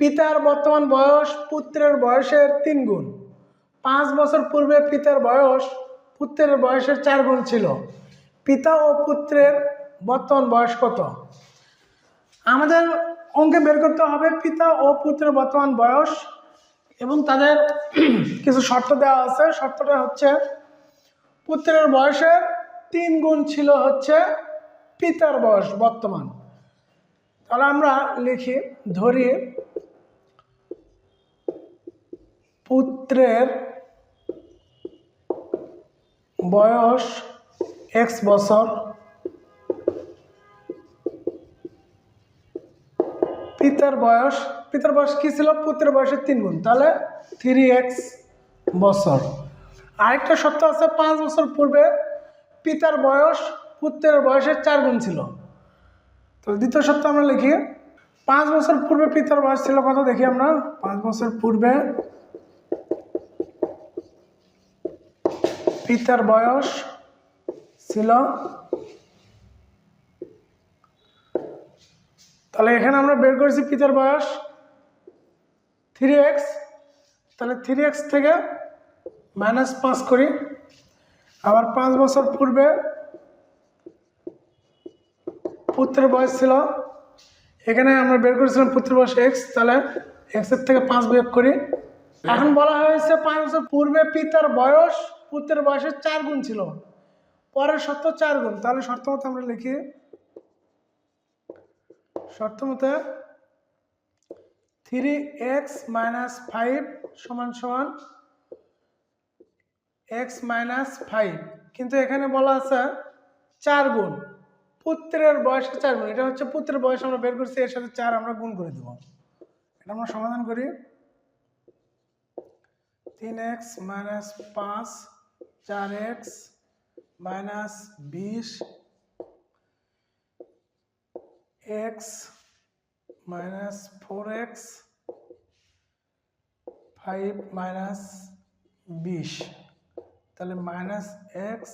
পিতার বর্তমান বয়স পুত্রের বয়সের তিন গুণ। পাঁচ বছর পূর্বে পিতার বয়স পুত্রের বয়সের চার গুণ ছিল। পিতা ও পুত্রের বর্তমান বয়স কত? আমাদের অঙ্কে বের করতে হবে, পিতা ও পুত্রের বর্তমান বয়স এবং তাদের কিছু শর্ত দেওয়া আছে। শর্তটা হচ্ছে, পুত্রের বয়সের তিন গুণ ছিল হচ্ছে পিতার বয়স বর্তমান। তাহলে আমরা লিখি, ধরি পুত্রের বয়স এক্স বছর। পিতার বয়স পিতার বয়স কি ছিল? পুত্রের বয়সের তিন গুণ। তাহলে থ্রি এক্স বছর। আরেকটা সত্য আছে, পাঁচ বছর পূর্বে পিতার বয়স, পুত্রের বয়সের চার গুণ ছিল। তো দ্বিতীয় সত্য আমরা লিখি, পাঁচ বছর পূর্বে পিতার বয়স ছিল কত? দেখি আমরা, পাঁচ বছর পূর্বে পিতার বয়স ছিল। তাহলে এখানে আমরা বের করেছি পিতার বয়স থ্রি এক্স তাহলে থ্রি এক্স থেকে মাইনাস পাঁচ করি। আবার পাঁচ বছর পূর্বে পুত্রের বয়স ছিল। এখানে আমরা বের করেছিলাম পুত্রের বয়স এক্স তাহলে এক্সের থেকে পাঁচ বিয়োগ করি। এখন বলা হয়েছে পাঁচ বছর পূর্বে পিতার বয়স পুত্রের বয়সের চার গুণ ছিল। পরের শর্ত চার গুণ। তাহলে শর্ত মতো আমরা লিখি, শর্ত মতে থ্রি এক্স মাইনাস ফাইভ সমান সমান এক্স মাইনাস ফাইভ কিন্তু এখানে বলা আছে চার গুণ। পুত্রের বয়সে চার গুণ। এটা হচ্ছে পুত্রের বয়স আমরা বের করছি, এর সাথে চার আমরা গুণ করে দেবো। এটা আমরা সমাধান করি। তিন এক্স মাইনাস পাঁচ চার এক্স মাইনাস বিশ x minus four x five minus বিশ তাহলে মাইনাস এক্স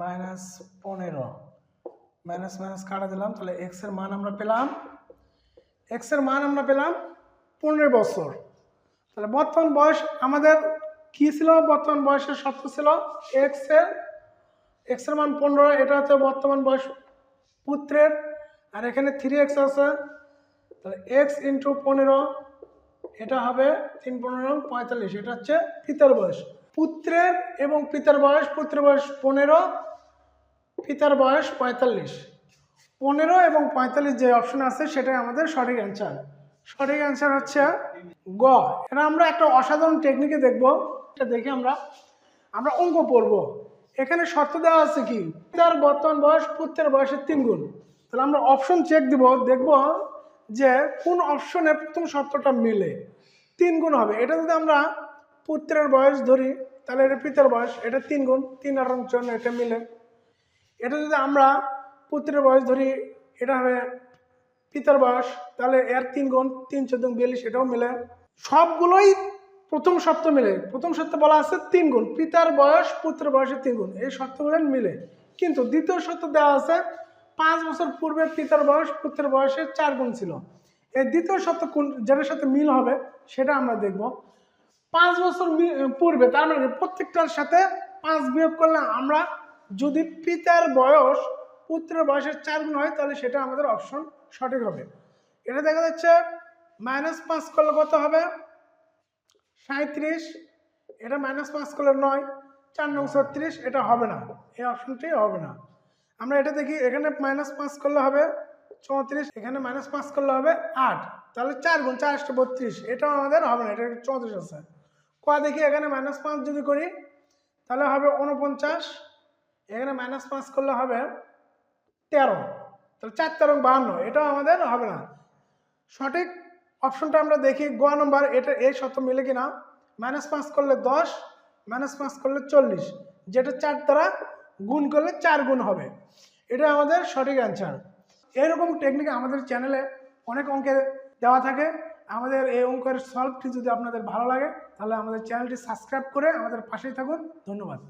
মাইনাস পনেরো। মাইনাস মাইনাস কাটা দিলাম, তাহলে এক্সের মান আমরা পেলাম এক্সের মান আমরা পেলাম পনেরো বছর। তাহলে বর্তমান বয়স আমাদের কি ছিল? বর্তমান বয়সের শর্ত ছিল এক্সের এক্সের মান পনেরো, এটা হচ্ছে বর্তমান বয়স পুত্রের। আর এখানে থ্রি এক্স আছে। তাহলে এক্স ইন্টু পনেরো, এটা হবে তিন পনেরো পঁয়তাল্লিশ, এটা হচ্ছে পিতার বয়স। পুত্রের এবং পিতার বয়স, পুত্রের বয়স পনেরো, পিতার বয়স পঁয়তাল্লিশ। পনেরো এবং পঁয়তাল্লিশ যে অপশন আছে, সেটাই আমাদের সঠিক অ্যান্সার সঠিক অ্যান্সার হচ্ছে গ। এটা আমরা একটা অসাধারণ টেকনিকে দেখব। এটা দেখে আমরা আমরা অঙ্ক পড়ব। এখানে শর্ত দেওয়া আছে কি? পিতার বর্তমান বয়স পুত্রের বয়সের তিন গুণ। তাহলে আমরা অপশন চেক দিব, দেখব যে কোন অপশনে প্রথম শর্তটা মিলে। তিন গুণ হবে। এটা যদি আমরা পুত্রের বয়স ধরি, তাহলে এটা পিতার বয়স, এটা তিন গুণ। তিন আর জন্য এটা মিলে। এটা যদি আমরা পুত্রের বয়স ধরি, এটা হবে পিতার বয়স, তাহলে এর তিন গুণ, তিন চোদ্দ বিয়াল্লিশ, এটাও মিলে। সবগুলোই প্রথম শর্ত মিলে। প্রথম শর্তে বলা আছে তিন গুণ। পিতার বয়স, পুত্রের বয়সের তিন গুণ। এই শর্তগুলো মিলে। কিন্তু দ্বিতীয় শর্ত দেওয়া আছে, পাঁচ বছর পূর্বে পিতার বয়স, পুত্রের বয়সের চার গুণ ছিল। এই দ্বিতীয় শর্ত কোন, যেটার সাথে মিল হবে, সেটা আমরা দেখব। পাঁচ বছর পূর্বে, তার মানে প্রত্যেকটার সাথে পাঁচ বিয়োগ করলে আমরা যদি পিতার বয়স, পুত্রের বয়সের চার গুণ হয়, তাহলে সেটা আমাদের অপশন সঠিক হবে। এটা দেখা যাচ্ছে, মাইনাস পাঁচ করলে কত হবে? সাঁত্রিশ এটা মাইনাস পাঁচ করলে নয়, চার নং ছত্রিশ, এটা হবে না। এই অপশনটি হবে না। আমরা এটা দেখি, এখানে মাইনাস পাঁচ করলে হবে চৌত্রিশ, এখানে মাইনাস পাঁচ করলে হবে আট। তাহলে চার গুণ চার আটটা বত্রিশ, এটাও আমাদের হবে না, এটা চৌত্রিশ আছে। কয়া দেখি, এখানে মাইনাস পাঁচ যদি করি, তাহলে হবে উনপঞ্চাশ এখানে মাইনাস পাঁচ করলে হবে তেরো। তাহলে চার তেরো বাহান্ন, এটাও আমাদের হবে না। সঠিক অপশনটা আমরা দেখি গ নম্বর, এটা, এই শত মিলে কিনা? মাইনাস পাঁচ করলে দশ মাইনাস পাঁচ করলে চল্লিশ। যেটা চার দ্বারা গুণ করলে চার গুণ হবে। এটা আমাদের সঠিক অ্যান্সার এরকম টেকনিক আমাদের চ্যানেলে অনেক অঙ্কে দেওয়া থাকে। আমাদের এই অঙ্কের সলভটি যদি আপনাদের ভালো লাগে, তাহলে আমাদের চ্যানেলটি সাবস্ক্রাইব করে আমাদের পাশেই থাকুন। ধন্যবাদ।